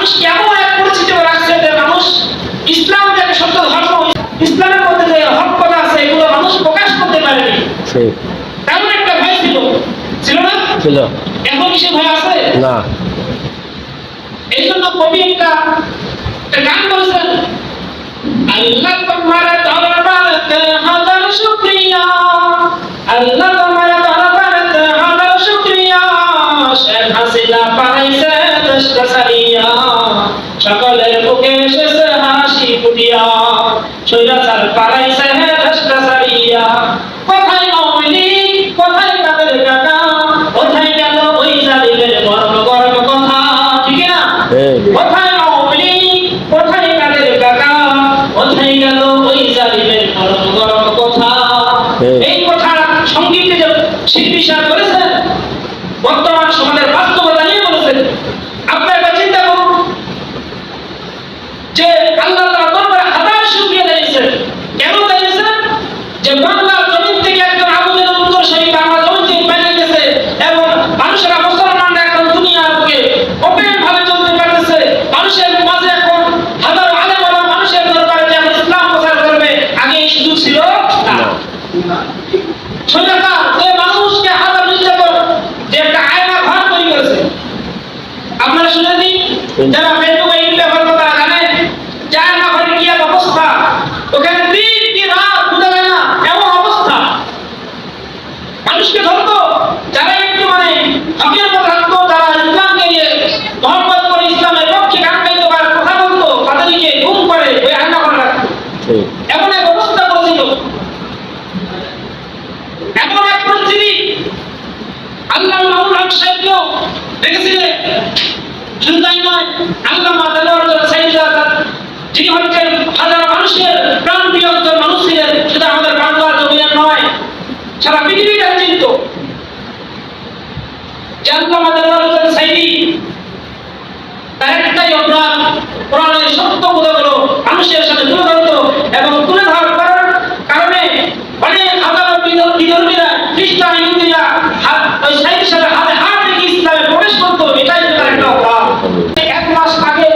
মানুষকে এমন এক পরিস্থিতিতে রাখছে যে মানুষ ইসলাম সত্য ধর্ম ইসলামের মধ্যে যে হক কথা আছে এগুলো মানুষ প্রকাশ করতে পারেনি। তেমন একটা ভয় ছিল। ছিল না? ছিল। এখন কি সে ভয় আছে? না। এই জন্য কবি একটা একটা গান করেছেন। আল্লাহ তোমার দরবারতে হাজার শুকরিয়া। আল্লাহ তোমার দরবারতে হাজার শুকরিয়া। শেখ হাসিনা পাইছে দেশটা সারিয়া সৈরাচার পালাইছে দেশটা সারিয়া। কোথায় আওয়ামী কোথায় গেল ওই জালিমের গরম গরম কথা ঠিক না? ঠিক কোথায় আওয়ামী কোথায় কাদের কাকা কোথায় গেল ওই জালিমের গরম গরম কথা? এই কথা সঙ্গীতে শিল্পী সাহেব করেছেন বর্তমান সমাজের বাস্তবতা নিয়ে বলেছেন আপনারা একবার চিন্তা করুন যে আল্লাহ তাআলা দরবারে হাজার শুকরিয়া জানিয়েছেন কেন জানিয়েছেন যে বাংলার জমিন থেকে একজন আবুদের উত্তর শরীফ বাংলা জমিন থেকে বাইরে গেছে এবং মানুষেরা মুসলমানরা এখন দুনিয়ার বুকে ওপেন ভাবে চলতে পারতেছে মানুষের মাঝে এখন হাজারো আলেম ওলামা মানুষের দরবারে যে এখন ইসলাম প্রচার করবে আগে এই সুযোগ ছিল না না সৈন্যতা যে মানুষকে হাজার নির্যাতন যে একটা আয়না ঘর তৈরি করেছে আপনারা শুনেননি যারা ফেসবুকে ইউটিউবে ব্যবহার করে তারা জানেন যে আয়না ঘরে কি এক অবস্থা ওখানে দিন কি রাত বোঝা যায় না এমন অবস্থা মানুষকে ধরতো যারা একটু মানে হকের পথে থাকতো যারা ইসলামকে নিয়ে মহব্বত করে ইসলামের পক্ষে গান গাইতে পারে কথা বলতো তাদেরকে গুম করে ওই আয়না ঘরে রাখতো ঠিক এমন এক অবস্থা এমন এক পরিস্থিতি আল্লাহ হক দেখেছিলেন নয় আল্লাহ মাদার সাইদুল্লাহ যিনি হচ্ছেন হাজার মানুষের প্রাণ মানুষ ছিলেন শুধু আমাদের নয়, সারা পৃথিবীটা চিন্ত আল্লাহ মাদার সাইদি তার একটাই অপরাধ, কোরআনের সত্য কথাগুলো মানুষের সাথে তুলে ধরতো এবং তুলে ধরার করার কারণে অনেক হাজার বিধ- বিধর্মীরা খ্রিস্টান ইহুদিরা হাত- ওই সাইদের সাথে হাতে হাত রেখে ইসলামে প্রবেশ করতো এটাই তার একটা অপরাধ এক মাস আগে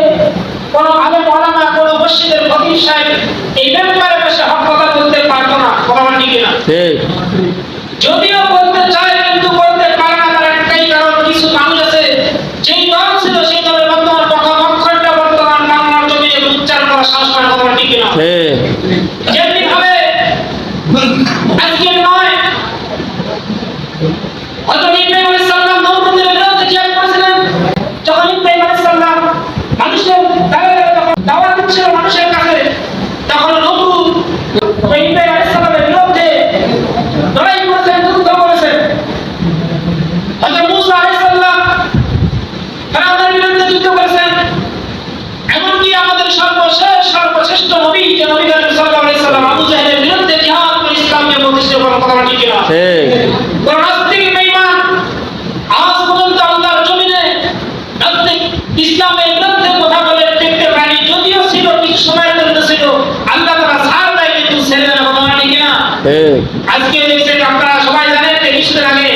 কোন আলেম ওলামা কোন মসজিদের ফকির সাহেব এই ব্যাপারে বসে হক কথা বলতে পারতো না কথা বলা ঠিক না ঠিক যদিও বলতে চায় কিন্তু বলতে পারে না তার একটাই কারণ কিছু মানুষ আছে যেই দল ছিল সেই দলের বর্তমান পক্ষটা বর্তমান বাংলার জমিনে উচ্চারণ করা সাহস না কথা ঠিক না। যেমনি ভাবে আজকে নয় হয়তো ইব্রাহিম নবী করিম সাল্লাল্লাহু আলাইহি সাল্লাম আবু জাহেলের বিরুদ্ধে জিহাদ করে ইসলামকে প্রতিষ্ঠা করার কথা ঠিক না ঠিক। কোন নাস্তিক বেঈমান আজ পর্যন্ত আল্লাহর জমিনে নাস্তিক ইসলামের বিরুদ্ধে কথা বলে দেখতে পারি যদিও ছিল কিছু সময়ের জন্য ছিল আল্লাহ তারা ছাড় দেয় কিন্তু ছেড়ে দেয় কথা ঠিক না ঠিক। আজকে দেখছেন আপনারা সবাই জানেন যে কিছুদিন আগে